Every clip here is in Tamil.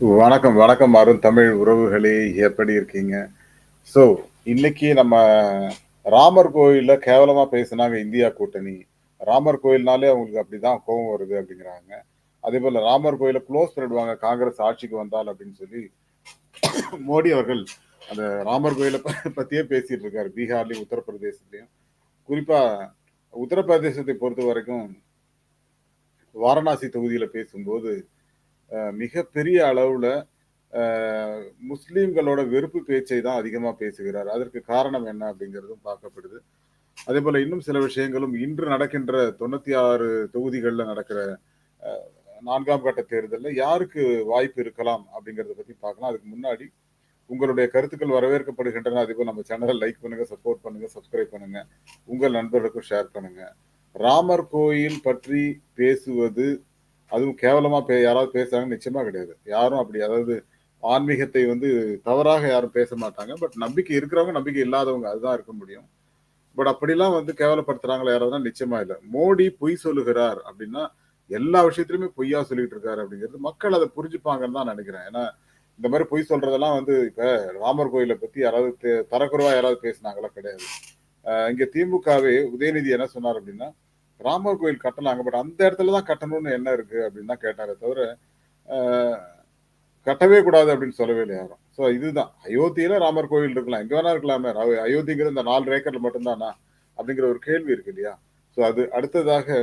வணக்கம், வணக்கம் அருண் தமிழ் உறவுகளே! எப்படி இருக்கீங்க? ஸோ, இன்னைக்கு நம்ம ராமர் கோயிலில் கேவலமாக பேசினாங்க இந்தியா கூட்டணி. ராமர் கோயில்னாலே அவங்களுக்கு அப்படிதான் கோபம் வருது அப்படிங்கிறாங்க. அதே போல் ராமர் கோயிலை குளோஸ் பண்ணிடுவாங்க காங்கிரஸ் ஆட்சிக்கு வந்தால் அப்படின்னு சொல்லி மோடி அவர்கள் அந்த ராமர் கோயிலை பற்றியே பேசிகிட்டு பேசிட்டு இருக்காரு. பீகார்லயும், குறிப்பாக குறிப்பா உத்தரப்பிரதேசத்தை பொறுத்தவரைக்கும் வாரணாசி தொகுதியில் பேசும்போது, மிகப்பெரிய அளவில் முஸ்லீம்களோட வெறுப்பு பேச்சை தான் அதிகமாக பேசுகிறார். அதற்கு காரணம் என்ன அப்படிங்கிறதும் பார்க்கப்படுது. அதேபோல இன்னும் சில விஷயங்களும் இன்று நடக்கின்ற தொண்ணூற்றி ஆறு தொகுதிகளில் நடக்கிற நான்காம் கட்ட தேர்தலில் யாருக்கு வாய்ப்பு இருக்கலாம் அப்படிங்கிறத பற்றி பார்க்கலாம். அதுக்கு முன்னாடி உங்களுடைய கருத்துக்கள் வரவேற்கப்படுகின்றன. அதேபோல நம்ம சேனலை லைக் பண்ணுங்க, சப்போர்ட் பண்ணுங்க, சப்ஸ்கிரைப் பண்ணுங்க. உங்கள் நண்பர்களுக்கும் ஷேர் பண்ணுங்க. ராமர் கோயில் பற்றி பேசுவது, அதுவும் கேவலமா பே யாராவது பேசுறாங்கன்னு நிச்சயமா கிடையாது. யாரும் அப்படி அதாவது ஆன்மீகத்தை வந்து தவறாக யாரும் பேச மாட்டாங்க. பட் நம்பிக்கை இருக்கிறவங்க, நம்பிக்கை இல்லாதவங்க அதுதான் இருக்க முடியும். பட் அப்படிலாம் வந்து கேவலப்படுத்துறாங்களா யாராவதுனா நிச்சயமா இல்லை மோடி பொய் சொல்லுகிறார் அப்படின்னா, எல்லா விஷயத்திலுமே பொய்யா சொல்லிட்டு இருக்காரு அப்படிங்கிறது மக்கள் அதை புரிஞ்சுப்பாங்கன்னு தான் நினைக்கிறேன் ஏன்னா, இந்த மாதிரி பொய் சொல்றதெல்லாம் வந்து இப்ப ராமர் கோயிலை பத்தி யாராவது தெ தரக்குறைவா யாராவது பேசுனாங்களா? கிடையாது. இங்க திமுகவே உதயநிதி என்ன சொன்னார் அப்படின்னா, ராமர் கோயில் கட்டலாங்க. பட் அந்த இடத்துல தான் கட்டணும்னு என்ன இருக்கு அப்படின்னு தான் கேட்டாரே தவிர, கட்டவே கூடாது அப்படின்னு சொல்லவே இல்லை யாரும். ஸோ இதுதான். அயோத்தியில ராமர் கோவில் இருக்கலாம். எங்க வேணா இருக்கலாமே. அயோத்திங்கிற இந்த நாலு ஏக்கர்ல மட்டும்தானா அப்படிங்கிற ஒரு கேள்வி இருக்கு இல்லையா? ஸோ அது அடுத்ததாக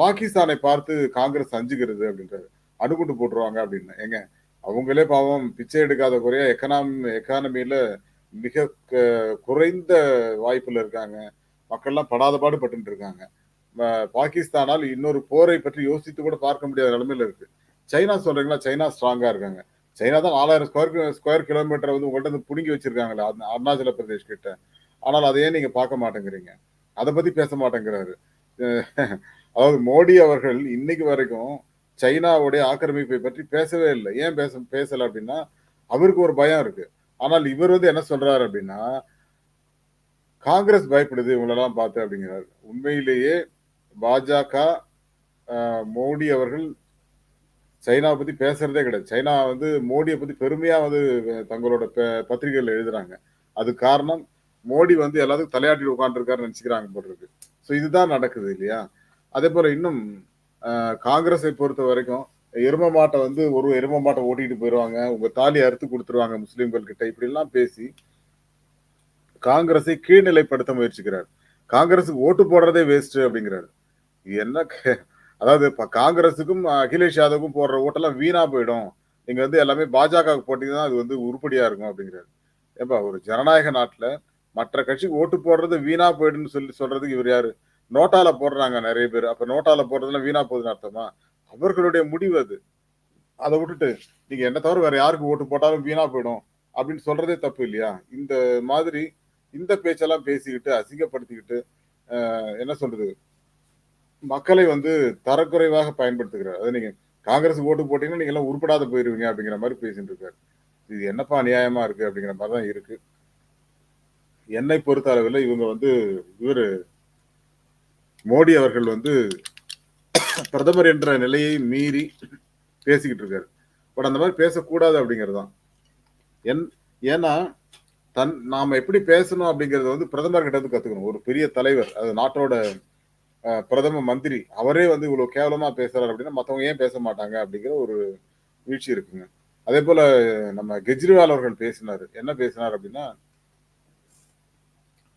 பாகிஸ்தானை பார்த்து காங்கிரஸ் அஞ்சுகிறது அப்படின்றது அணுகுண்டு போட்டுருவாங்க அப்படின்னு. ஏங்க அவங்களே பாவம் பிச்சை எடுக்காத குறையா எக்கனாமி எக்கானமியில மிக க குறைந்த வாய்ப்புல இருக்காங்க. மக்கள்லாம் படாத பாடு பட்டு இருக்காங்க. பாகிஸ்தானால் இன்னொரு போரை பற்றி யோசித்து கூட பார்க்க முடியாத நிலைமையில இருக்கு. சைனா சொல்றீங்களா? சைனா ஸ்ட்ராங்கா இருக்காங்க. சைனா தான் 4000 ஸ்கொயர் ஸ்கொயர் கிலோமீட்டர் வந்து உங்கள்கிட்ட வந்து புடுங்கி வச்சிருக்காங்களே அருணாச்சல பிரதேஷ் கிட்ட. ஆனால் அதையே ஏன் நீங்க பார்க்க மாட்டேங்கிறீங்க? அதை பத்தி பேச மாட்டேங்கிறாரு. அதாவது மோடி அவர்கள் இன்னைக்கு வரைக்கும் சைனாவுடைய ஆக்கிரமிப்பை பற்றி பேசவே இல்லை ஏன் பேச பேசல அப்படின்னா, அவருக்கு ஒரு பயம் இருக்கு. ஆனால் இவர் வந்து என்ன சொல்றாரு அப்படின்னா, காங்கிரஸ் பயப்படுது இவங்களெல்லாம் பார்த்து அப்படிங்கிறார் உண்மையிலேயே பாஜக, மோடி அவர்கள் சைனாவை பத்தி பேசுறதே கிடையாது. சைனா வந்து மோடியை பத்தி பெருமையா வந்து தங்களோட ப எழுதுறாங்க. அது காரணம் மோடி வந்து எல்லாத்துக்கும் தலையாட்டி உட்காந்துருக்காரு நினைச்சுக்கிறாங்க போல இருக்கு. ஸோ இதுதான் நடக்குது இல்லையா? அதே போல இன்னும் காங்கிரஸை பொறுத்த வரைக்கும் எரும மாட்டை வந்து ஒரு எரும மாட்டை ஓட்டிட்டு போயிடுவாங்க உங்க தாலி அறுத்து கொடுத்துருவாங்க முஸ்லீம்கள் கிட்ட. இப்படிலாம் பேசி காங்கிரஸை கீழ்நிலைப்படுத்த முயற்சிக்கிறார். காங்கிரஸுக்கு ஓட்டு போடுறதே வேஸ்ட் அப்படிங்கிறாரு. இது என்ன அதாவது இப்போ காங்கிரஸுக்கும், அகிலேஷ் யாதவுக்கும் போடுற ஓட்டெல்லாம் வீணா போயிடும். நீங்க வந்து எல்லாமே பாஜகவுக்கு போட்டீங்கன்னா அது வந்து உருப்படியா இருக்கும் அப்படிங்கிறாரு. ஏம்பா ஒரு ஜனநாயக நாட்டில் மற்ற கட்சிக்கு ஓட்டு போடுறது வீணா போயிடும்னு சொல்லி சொல்றதுக்கு இவர் யாரு? நோட்டால போடுறாங்க நிறைய பேர் அப்ப நோட்டால போடுறதுலாம் வீணா போகுதுன்னு அர்த்தமா? அவர்களுடைய முடிவு அது. அதை விட்டுட்டு நீங்க என்ன தவிர வேற யாருக்கு ஓட்டு போட்டாலும் வீணா போயிடும் அப்படின்னு சொல்றதே தப்பு இல்லையா? இந்த மாதிரி இந்த பேச்செல்லாம் பேசிக்கிட்டு, அசிங்கப்படுத்திக்கிட்டு, என்ன சொல்றது? மக்களை வந்து தரக்குறைவாக பயன்படுத்துகிறார். அதை நீங்க காங்கிரஸ் ஓட்டு போட்டீங்கன்னா, நீங்க எல்லாம் உருப்படாத போயிருவீங்க அப்படிங்கிற மாதிரி பேசிட்டு இருக்காரு. இது என்னப்பா அநியாயமா இருக்கு அப்படிங்கிற மாதிரி தான் இருக்கு. என்னை பொறுத்த அளவில் இவங்க வந்து இவர் மோடி அவர்கள் வந்து பிரதமர் என்ற நிலையை மீறி பேசிக்கிட்டு இருக்காரு. பட் அந்த மாதிரி பேசக்கூடாது அப்படிங்கிறது தான். என் ஏன்னா, தன் நாம் எப்படி பேசணும் அப்படிங்கிறத வந்து பிரதமர்கிட்ட இருந்து கத்துக்கணும். ஒரு பெரிய தலைவர், அது நாட்டோட பிரதம மந்திரி. அவரே வந்து இவ்வளவு கேவலமா பேசுறாரு அப்படின்னா, மத்தவங்க ஏன் பேச மாட்டாங்க அப்படிங்கிற ஒரு வீழ்ச்சி இருக்குங்க. அதே போல் நம்ம கெஜ்ரிவால் அவர்கள் பேசினார் என்ன பேசினார் அப்படின்னா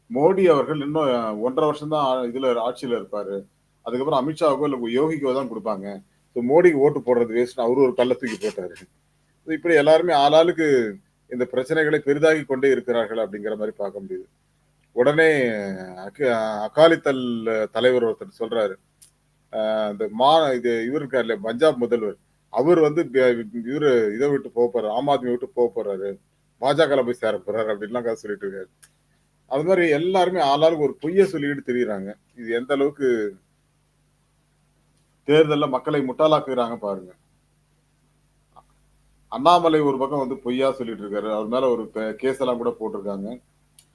மோடி அவர்கள் இன்னும் 1 1/2 வருஷம் தான் இதுல ஆட்சியில இருப்பாரு. அதுக்கப்புறம் அமித்ஷாவுக்கோ, இல்ல யோகிக்கோ தான் கொடுப்பாங்க ஸோ மோடிக்கு ஓட்டு போடுறது வேஸ்ட்னு அவரு ஒரு கல்ல தூக்கி போட்டாரு. இப்படி எல்லாருமே ஆளாளுக்கு இந்த பிரச்சனைகளை பெரிதாகி கொண்டே இருக்கிறார்கள் அப்படிங்கிற மாதிரி பார்க்க முடியுது. உடனே அக அகாலிதள் தலைவர் ஒருத்தர் சொல்றாரு. இந்த மா இது இவர் இருக்காரு இல்லையா? பஞ்சாப் முதல்வர். அவர் வந்து இவர் இவரு விட்டு போக போறாரு. ஆம் ஆத்மி விட்டு போக போறாரு. பாஜக போய் சேர போறாரு அப்படின்லாம் கதை சொல்லிட்டு இருக்காரு. அது மாதிரி எல்லாருமே ஆளாளுக்கு ஒரு பொய்ய சொல்லிக்கிட்டு தெரியுறாங்க இது எந்த அளவுக்கு தேர்தலில் மக்களை முட்டாளாக்குறாங்க பாருங்க. அண்ணாமலை ஒரு பக்கம் வந்து பொய்யா சொல்லிட்டு இருக்காரு. அவர் மேல ஒரு கேஸ் எல்லாம் கூட போட்டிருக்காங்க.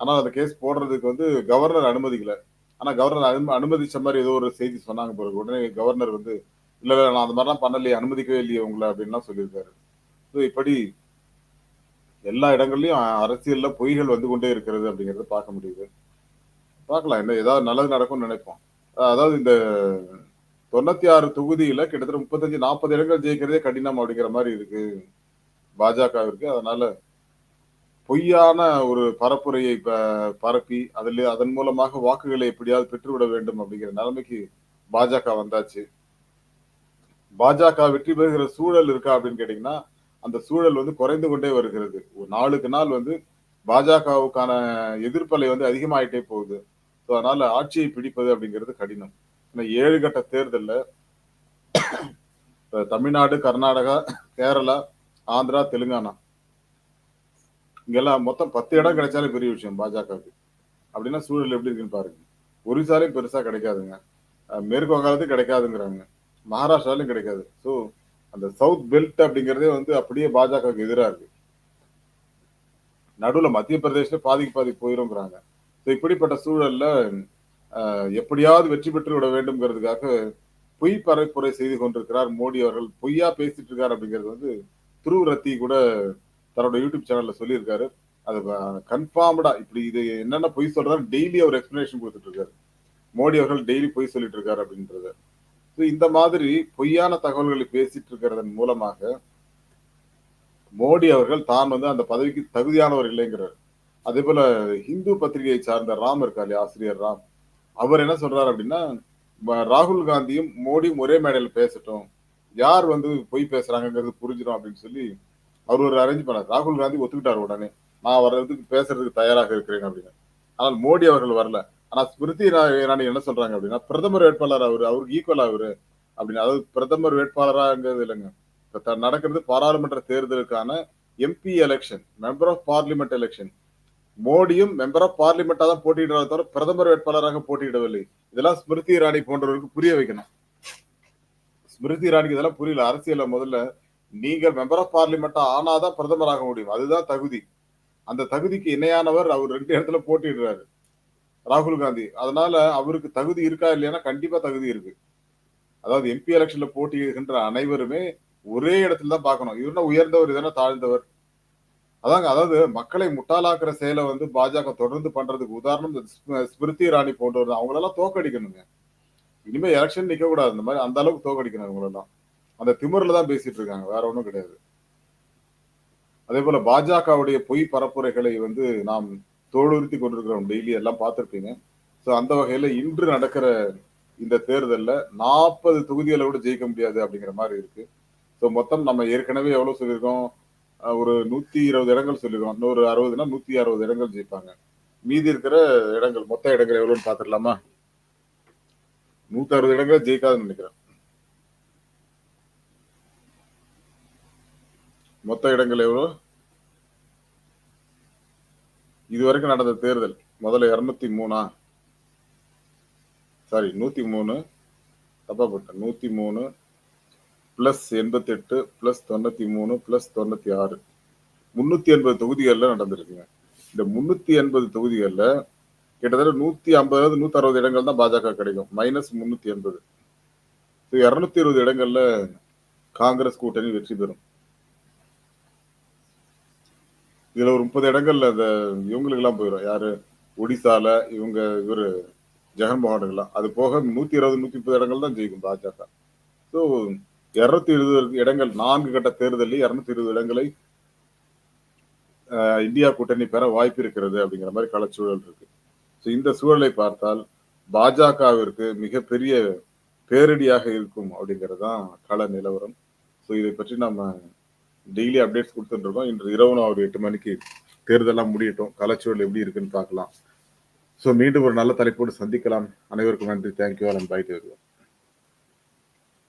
ஆனா அந்த கேஸ் போடுறதுக்கு வந்து கவர்னர் அனுமதிக்கல. ஆனா கவர்னர் அனு அனுமதிச்ச மாதிரி ஏதோ ஒரு செய்தி சொன்னாங்க பிறகு உடனே கவர்னர் வந்து, "இல்ல, இல்ல நான் அந்த மாதிரிலாம் பண்ணலையே, அனுமதிக்கவே இல்லையே உங்களை அப்படின்லாம் சொல்லியிருக்காரு. ஸோ இப்படி எல்லா இடங்கள்லயும் அரசியல்ல பொய்கள் வந்து கொண்டே இருக்கிறது அப்படிங்கறத பார்க்க முடியுது பார்க்கலாம் என்ன ஏதாவது நல்லது நடக்கும்னு நினைப்போம் அதாவது இந்த தொண்ணூத்தி ஆறு தொகுதியில கிட்டத்தட்ட முப்பத்தஞ்சு நாற்பது இடங்கள் ஜெயிக்கிறதே கடினம் அப்படிங்கிற மாதிரி இருக்கு பாஜகவிற்கு அதனால பொய்யான ஒரு பரப்புரையை ப- பரப்பி அதில் அதன் மூலமாக வாக்குகளை எப்படியாவது பெற்றுவிட வேண்டும் அப்படிங்கிற நிலைமைக்கு பாஜக வந்தாச்சு. பாஜக வெற்றி பெறுகிற சூழல் இருக்கா அப்படின்னு கேட்டீங்கன்னா அந்த சூழல் வந்து குறைந்து கொண்டே வருகிறது. ஒரு நாளுக்கு நாள் வந்து பாஜகவுக்கான எதிர்ப்பலை வந்து அதிகமாயிட்டே போகுது. ஸோ அதனால ஆட்சியை பிடிப்பது அப்படிங்கிறது கடினம். ஏன்னா ஏழு கட்ட தேர்தலில் தமிழ்நாடு கர்நாடகா கேரளா ஆந்திரா தெலுங்கானா. இங்கெல்லாம் மொத்தம் பத்து இடம் கிடைச்சாலே பெரிய விஷயம் பாஜகவுக்கு. அப்படின்னா சூழல் எப்படி இருக்குன்னு பாருங்க. ஒரிசாலையும் பெருசா கிடைக்காதுங்க. மேற்கு வங்காளத்துக்கு கிடைக்காதுங்கிறாங்க. மகாராஷ்டிராலையும் கிடைக்காது. ஸோ அந்த சவுத் பெல்ட் அப்படிங்கிறதே வந்து அப்படியே பாஜகவுக்கு எதிராக இருக்கு. நடுவில் மத்திய பிரதேசல பாதிக்கு பாதி போயிருங்கிறாங்க. ஸோ இப்படிப்பட்ட சூழல்ல எப்படியாவது வெற்றி பெற்று விட வேண்டும்ங்கிறதுக்காக பொய் பரப்புரை செய்து கொண்டிருக்கிறார் மோடி அவர்கள். பொய்யா பேசிட்டு இருக்காரு அப்படிங்கிறது வந்து துருவ ரத்தி கூட தன்னோட யூடியூப் சேனல்ல சொல்லியிருக்காரு. அது கன்ஃபார்ம்டா இப்படி இது என்னென்ன பொய் சொல்றாரு டெய்லி அவர் எக்ஸ்பிளனேஷன் கொடுத்துட்டு இருக்காரு. மோடி அவர்கள் டெய்லி பொய் சொல்லிட்டு இருக்காரு அப்படின்றது. ஸோ இந்த மாதிரி பொய்யான தகவல்களை பேசிட்டு இருக்கிறதன் மூலமாக மோடி அவர்கள் தான் வந்து அந்த பதவிக்கு தகுதியானவர் இல்லைங்கிறார். அதே போல இந்து பத்திரிகையை சார்ந்த ராம் இருக்கா இல்லையா ஆசிரியர் ராம். அவர் என்ன சொல்றாரு அப்படின்னா ராகுல் காந்தியும் மோடியும் ஒரே மேடையில் பேசட்டும். யார் வந்து பொய் பேசுறாங்கிறது புரிஞ்சிடும் அப்படின்னு சொல்லி அவர் ஒரு அரேஞ்ச் பண்ணார். ராகுல் காந்தி ஒத்துக்கிட்டார் உடனே. நான் வர்றதுக்கு பேசுறதுக்கு தயாராக இருக்கிறேன் அப்படின்னு. ஆனால் மோடி அவர்கள் வரல. ஆனா ஸ்மிருதி இரானி என்ன சொல்றாங்க அப்படின்னா பிரதமர் வேட்பாளர் அவரு அவருக்கு ஈக்குவல் அவரு அப்படின்னு. அதாவது பிரதமர் வேட்பாளராங்கிறது இல்லைங்க. த- நடக்கிறது பாராளுமன்ற தேர்தலுக்கான MP election member of parliament election மோடியும் மெம்பர் ஆஃப் பார்லிமெண்டா தான் போட்டியிடுறத தவிர பிரதமர் வேட்பாளராக போட்டியிடவில்லை. இதெல்லாம் ஸ்மிருதி இரானி போன்றவருக்கு புரிய வைக்கணும். ஸ்மிருதி இரானிக்கு இதெல்லாம் புரியல. அரசியல்ல முதல்ல நீங்கள் மெம்பர் ஆஃப் பார்லிமெண்டா ஆனாதான் பிரதமராக முடியும். அதுதான் தகுதி. அந்த தகுதிக்கு இணையானவர் அவர் ரெண்டு இடத்துல போட்டிடுறாரு ராகுல் காந்தி. அதனால அவருக்கு தகுதி இருக்கா இல்லையானா கண்டிப்பா தகுதி இருக்கு. அதாவது எம்பி எலெக்ஷன்ல போட்டியிடுகின்ற அனைவருமே ஒரே இடத்துல தான் பார்க்கணும். இவருனா உயர்ந்தவர் இதனா தாழ்ந்தவர். அதாங்க அதாவது மக்களை முட்டாளாக்குற செயலை வந்து பாஜக தொடர்ந்து பண்றதுக்கு உதாரணம் இந்த ஸ்மிருதி இராணி போன்றவர் அவங்களெல்லாம் தோக்கடிக்கணுங்க இனிமே எலெக்ஷன் நிக்க கூடாது இந்த மாதிரி அந்த அளவுக்கு தோக்கடிக்கணும் இவங்களெல்லாம். அந்த திமிரில் தான் பேசிட்டு இருக்காங்க. வேற ஒன்றும் கிடையாது. அதே போல பாஜகவுடைய பொய் பரப்புரைகளை வந்து நாம் தோலுறுத்தி கொண்டிருக்கிறோம். டெய்லி எல்லாம் பார்த்திருப்பீங்க. ஸோ அந்த வகையில இன்று நடக்கிற இந்த தேர்தல்ல நாற்பது தொகுதிகளை கூட ஜெயிக்க முடியாது அப்படிங்கிற மாதிரி இருக்கு. ஸோ மொத்தம் நம்ம ஏற்கனவே எவ்வளவு சொல்லியிருக்கோம்? ஒரு நூத்தி இருபது இடங்கள் சொல்லியிருக்கோம். இன்னொரு அறுபதுனா நூத்தி அறுபது இடங்கள் ஜெயிப்பாங்க. மீதி இருக்கிற இடங்கள் மொத்த இடங்கள் எவ்வளோன்னு பார்த்துடலாமா? நூத்தி அறுபது இடங்கள் ஜெயிக்காதுன்னு நினைக்கிறேன். மொத்த இடங்கள் எவ்வளோ? இதுவரைக்கும் நடந்த தேர்தல் முதல்ல இருநூத்தி மூணா. சாரி நூத்தி மூணு. தப்பா போட்டேன். நூத்தி மூணு பிளஸ் எண்பத்தி எட்டு பிளஸ் தொண்ணூத்தி மூணு பிளஸ் தொண்ணூத்தி ஆறு. முன்னூத்தி எண்பது தொகுதிகள்ல நடந்திருக்குங்க. இந்த முன்னூத்தி எண்பது தொகுதிகள்ல கிட்டத்தட்ட நூத்தி ஐம்பது நூத்தி அறுபது இடங்கள் தான் பாஜக கிடைக்கும். மைனஸ் முன்னூத்தி எண்பது. இருநூத்தி இருபது இடங்கள்ல காங்கிரஸ் கூட்டணி வெற்றி பெறும். இதுல ஒரு முப்பது இடங்கள்ல இந்த இவங்களுக்கு எல்லாம் போயிடும் யாரு? ஒடிசால இவங்க இவரு எல்லாம் அது போக நூத்தி இருபது நூத்தி முப்பது இடங்கள் தான் ஜெயிக்கும் பாஜக. ஸோ இருநூத்தி இருபது இடங்கள் நான்கு கட்ட தேர்தலில் இருநூத்தி இருபது இடங்களை அஹ், இந்தியா கூட்டணி பெற வாய்ப்பு இருக்கிறது அப்படிங்கிற மாதிரி களச்சூழல் இருக்கு. இந்த சூழலை பார்த்தால் பாஜகவிற்கு மிகப்பெரிய பேரிடியாக இருக்கும் அப்படிங்கிறது தான் கள நிலவரம். ஸோ இதை பற்றி நம்ம டெய்லி அப்டேட்ஸ் கொடுத்துட்டு இருக்கோம். இன்று இரவு ஒரு எட்டு மணிக்கு தேர்தலாம் முடியட்டும். கலைச்சூழல் எப்படி இருக்குன்னு பார்க்கலாம். ஸோ மீண்டும் ஒரு நல்ல தலைப்போடு சந்திக்கலாம். அனைவருக்கும் நன்றி. Thank you and by